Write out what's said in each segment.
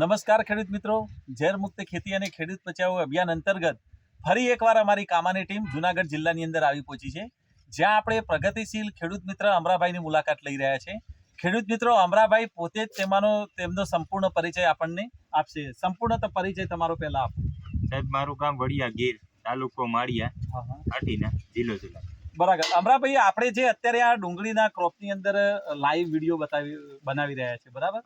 નમસ્કાર ખેડૂત મિત્રો. ઝેર મુક્ત ખેતી અને ખેડૂત બચાવો અભિયાન અંતર્ગત ફરી એકવાર અમારી કામાની ટીમ જુનાગઢ જિલ્લાની અંદર આવી પહોંચી છે. જ્યાં આપણે પ્રગતિશીલ ખેડૂત મિત્ર અમરાભાઈની મુલાકાત લઈ રહ્યા છે. ખેડૂત મિત્રો અમરાભાઈ પોતે જ તેમાંનો તેમનો સંપૂર્ણ પરિચય આપણને આપશે. સંપૂર્ણ પરિચય તમારો પહેલા આપો. સાહેબ મારું ગામ વડિયા ગીર તાલુકો માળિયા આટીના જિલ્લો જિલ્લા બરાબર. અમરાભાઈ આપણે જે અત્યારે આ ડુંગળીના ક્રોપની અંદર લાઈવ વીડિયો બતાવી બનાવી રહ્યા છે બરાબર?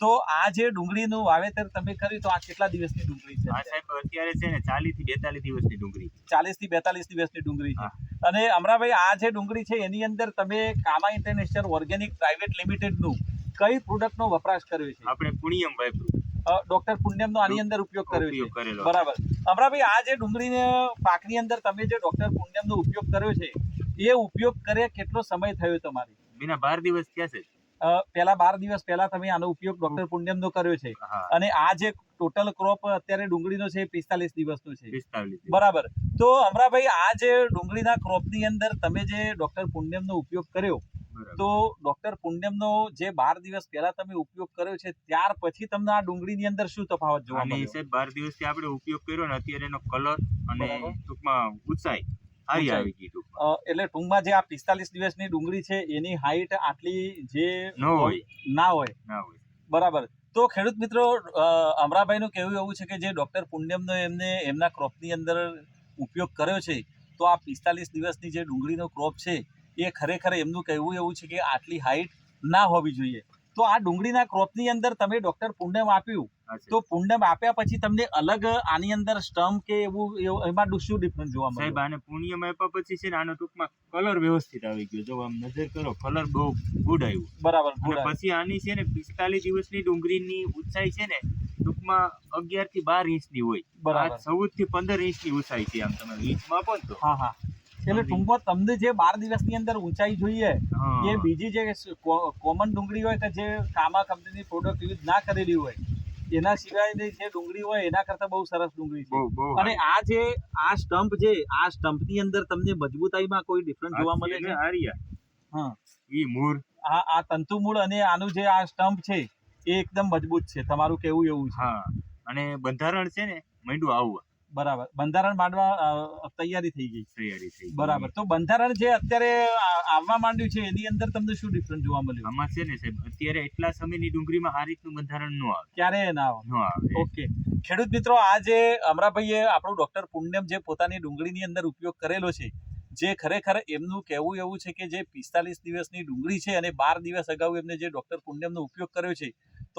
તો આ જે ડુંગળીનું વાવેતર તમે કર્યું તો આ કેટલા દિવસની ડુંગળી છે? સાહેબ અત્યારે છે ને ચાલીસથી બેતાલીસ દિવસની ડુંગળી. ચાલીસથી બેતાલીસ દિવસની ડુંગળી છે. અને અમરાભાઈ આ જે ડુંગળી છે એની અંદર તમે કામા ઇન્ટરનેશનલ ઓર્ગેનિક પ્રાઇવેટ લિમિટેડનું કઈ પ્રોડક્ટનો વપરાશ કર્યો છે? આપણે પુણ્યમ વાપરું અ, ડોક્ટર પુણ્યમનો આની અંદર ઉપયોગ કર્યો છે. બરાબર. અમરાભાઈ આ જે ડુંગળીને પાકની અંદર તમે જે ડોક્ટર પુણ્યમનો ઉપયોગ કર્યો છે એ ઉપયોગ કરે કેટલો સમય થયો તમારે? બીના બાર દિવસ થયા છે. પહેલા બાર દિવસ પહેલા તમે આનો ઉપયોગ ડોક્ટર પુણ્યમનો કર્યો છે. અને આ જે ટોટલ ક્રોપ અત્યારે ડુંગળીનો છે પિસ્તાલીસ દિવસનો છે. બરાબર. તો અમરાભાઈ આ જે ડુંગળીના ક્રોપની અંદર તમે જે ડોક્ટર પુણ્યમનો ઉપયોગ કર્યો તો ડોક્ટર પુણ્યમનો જે બાર દિવસ પહેલા તમે ઉપયોગ કર્યો છે ત્યાર પછી તમને આ ડુંગળીની અંદર શું તફાવત જોવા મળ્યો? સાહેબ બાર દિવસથી આપણે ઉપયોગ કર્યો ને અત્યારે એનો કલર અને ટૂંકમાં આવી ગઈ એટલે ટૂંકમાં જે આ પિસ્તાલીસ દિવસની ડુંગળી છે એની હાઈટ આટલી જે ના હોય. ના હોય. બરાબર. તો ખેડૂત મિત્રો અમરાભાઈનું કહેવું એવું છે કે જે ડૉક્ટર પુણ્યમનો એમને એમના ક્રોપની અંદર ઉપયોગ કર્યો છે, તો આ પિસ્તાલીસ દિવસની જે ડુંગળીનો ક્રોપ છે, એ ખરેખર એમનું કહેવું એવું છે કે આટલી હાઇટ ના હોવી જોઈએ. તો આ ડુંગળીના ક્રોપની અંદર તમે ડોક્ટર પુંડમ આપ્યું. તો પુંડમ આપ્યા પછી તમને અલગ આની અંદર સ્ટમ્પ કે એવું એમાં શું ડિફરન્સ જોવા સાહેબ મળ્યું આને પુણ્યમ આપ્યા પછી છે ને આનો ટૂંકમાં કલર વ્યવસ્થિત આવી ગયો. જો આમ નજર કરો કલર બહુ ગુડ આવ્યું. બરાબર પછી આની છે ને પિસ્તાલીસ દિવસની ડુંગળીની ઊંચાઈ છે ને ટૂંકમાં અગિયારથી બાર ઇંચની હોય. ચૌદથી પંદર ઇંચની ઊંચાઈ છે આમ તમે ઇંચમાં આપો ને તો. હા હા. એટલે ટૂંકમાં તમને જે બાર દિવસની અંદર ઊંચાઈ જોઈએ એ બીજી જે કોમન ડુંગળી હોય કે જે કામા કંપનીની પ્રોડક્ટ યુઝ ના કરેલી હોય એના સિવાયની જે ડુંગળી હોય એના કરતા બહુ સરસ ડુંગળી છે. અને આ જે આ સ્ટમ્પ છે આ સ્ટમ્પની અંદર તમને મજબૂતાઈમાં કોઈ ડિફરન્સ જોવા મળે છે આર્યા. હા. ઈ મૂળ. આ આ તંતુમૂળ અને આનું જે આ સ્ટમ્પ છે એ એકદમ મજબૂત છે. તમારું કેવું એવું છે. હા. અને બંધારણ છે ને મંડું આવવા બરાબર. બંધારણ માંડવા તૈયારી થઈ ગઈ. તૈયારી થઈ બરાબર. તો બંધારણ જે અત્યારે આવવા માંડ્યું છે એની અંદર તમને શું ડિફરન્સ જોવા મળ્યું? આમાં છે ને સાહેબ અત્યારે એટલા સમયની ડુંગળીમાં આ રીતનું બંધારણ ન આવે. ક્યારે ના આવે. ન આવે. ઓકે. ખેડૂત મિત્રો આ જે અમરાભાઈએ આપણું ડોક્ટર પુણ્યમ જે પોતાની ડુંગળીની અંદર ઉપયોગ કરેલો છે જે ખરેખર એમનું કહેવું એવું છે કે જે પિસ્તાલીસ દિવસની ડુંગળી છે અને બાર દિવસ અગાઉ એમને જે ડોક્ટર પુણ્યમનો ઉપયોગ કર્યો છે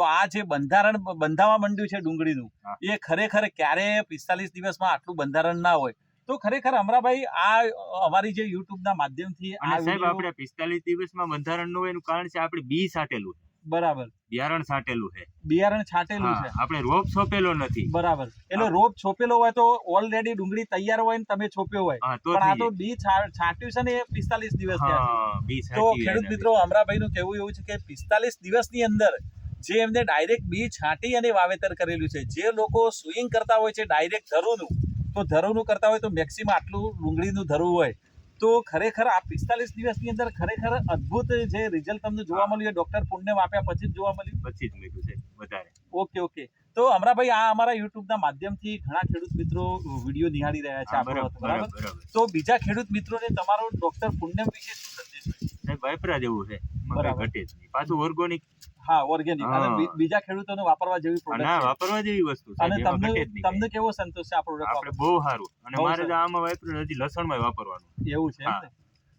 તો આ જે બંધારણ બંધાવા માંડ્યું છે ડુંગળીનું એ ખરેખર ક્યારે પિસ્તાલીસ દિવસમાં આટલું બંધારણ ના હોય? તો ખરેખર અમરાભાઈ આ અમારી જે યુટ્યુબના માધ્યમથી સાહેબ આપણે પિસ્તાલીસ દિવસમાં બંધારણનું એનું કારણ છે આપણે બી સાટેલું બરાબર. બિયારણ છાટેલું છે. બિયારણ છાટેલું છે. આપણે રોપ છોપેલો નથી. બરાબર. એટલે રોપ છોપેલો હોય તો ઓલરેડી ડુંગળી તૈયાર હોય ને તમે છોપ્યો હોય. તો પણ આ તો બી છાટ્યું છે ને એ પિસ્તાલીસ દિવસ તો ખેડૂત મિત્રો અમરાભાઈ નું કહેવું એવું છે કે પિસ્તાલીસ દિવસની અંદર જે એમને ડાયરેક્ટ બી છાંટી અને વાવેતર કરેલું છે. જે લોકો સ્વિંગ કરતા હોય છે ડાયરેક્ટ ધરુનું તો ધરુનું કરતા હોય તો મેક્સિમમ આટલું ડુંગળીનું ધરવું હોય. તો ખરેખર આ પિસ્તાલીસ દિવસની અંદર ખરેખર અદ્ભુત જે રિઝલ્ટ તમને જોવા મળ્યું એ ડોક્ટર પુણ્યમ આપ્યા પછી જ જોવા મળ્યું? પછી જ મળ્યું છે વધારે. Okay okay. તો અમરાભાઈ આ અમારા યુટ્યુબના માધ્યમથી ઘણા ખેડૂત મિત્રો વીડિયો નિહાળી રહ્યા છે બરાબર તો બીજા ખેડૂત મિત્રોને તમારો ડોક્ટર પુણ્યમ વિશે શું સંદેશ હોય સાહેબ વાપરા જેવું છે. ઘટે જ નહીં. પાછું ઓર્ગોનિક હા ઓર્ગેનિક બીજા ખેડૂતોને વાપરવા જેવી ના વાપરવા જેવી વસ્તુ છે અને તમને તમને કેવો સંતોષ છે આ પ્રોડક્ટ આપણે બહુ સારું. અને મારે તો આમાં વાપર્યું નથી લસણમાં વાપરવાનું. એવું છે એમ ને?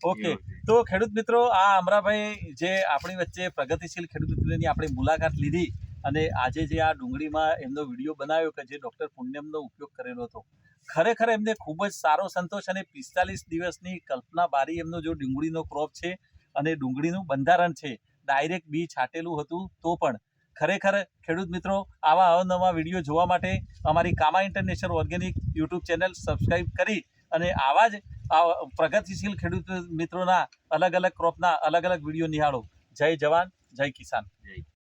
ઓકે. તો ખેડૂત મિત્રો આ અમરાભાઈ જે આપણી વચ્ચે પ્રગતિશીલ ખેડૂત મિત્રોની આપણે મુલાકાત લીધી અને આજે જે આ ડુંગળીમાં એમનો વીડિયો બનાવ્યો કે જે ડોક્ટર પુણ્યમનો ઉપયોગ કરેલો હતો. ખરેખર એમને ખૂબ જ સારો સંતોષ અને પિસ્તાલીસ દિવસની કલ્પના બારી એમનો જો ડુંગળીનો ક્રોપ છે અને ડુંગળીનું બંધારણ છે. ડાયરેક્ટ બી છાંટેલું હતું તો પણ. ખરેખર, ખેડૂત મિત્રો, આવા અવનવા વીડિયો જોવા માટે અમારી Kama international organic YouTube channel subscribe કરી અને આવા જ પ્રગતિશીલ ખેડૂત મિત્રોના અલગ અલગ ક્રોપના અલગ અલગ વીડિયો નિહાળો. જય જવાન, જય કિસાન. જય